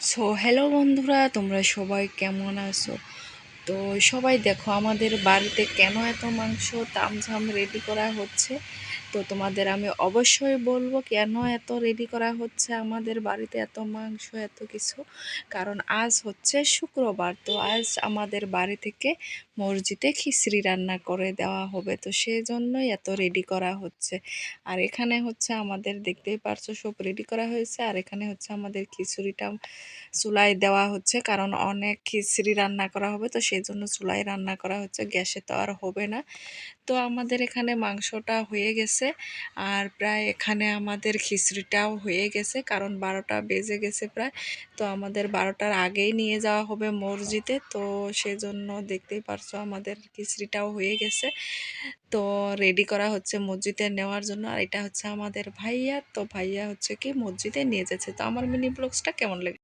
So hello বন্ধুরা, তোমরা সবাই কেমন আছো? তো সবাই দেখো, আমাদের বাড়িতে কেন এত মাংস তামঝাম রেডি করা হচ্ছে? তো তোমাদের আমি অবশ্যই বলব, কেন এত রেডি করা হচ্ছে আমাদের বাড়িতে এত মাংস, এত কিছু? কারণ আজ হচ্ছে শুক্রবার, তো আজ আমাদের বাড়ি থেকে মসজিদে খিচড়ি রান্না করে দেওয়া হবে, তো সেই জন্যই এত রেডি করা হচ্ছে। আর এখানে হচ্ছে আমাদের দেখতেই পারছ সব রেডি করা হয়েছে, আর এখানে হচ্ছে আমাদের খিচুড়িটা চুলায় দেওয়া হচ্ছে, কারণ অনেক খিচড়ি রান্না করা হবে, তো সেই জন্য চুলায় রান্না করা হচ্ছে, গ্যাসে তো আর হবে না। তো আমাদের এখানে মাংসটা হয়ে গেছে আর প্রায় এখানে আমাদের খিচড়িটাও হয়ে গেছে, কারণ বারোটা বেজে গেছে প্রায়। তো আমাদের বারোটার আগেই নিয়ে যাওয়া হবে মসজিদে। তো সেজন্য দেখতেই পারছ আমাদের খিচড়িটাও হয়ে গেছে। তো রেডি করা হচ্ছে মসজিদে নেওয়ার জন্য। আর এটা হচ্ছে আমাদের ভাইয়া। তো ভাইয়া হচ্ছে কি মসজিদে নিয়ে যাচ্ছে। তো আমার মিনি ব্লগসটা কেমন লাগে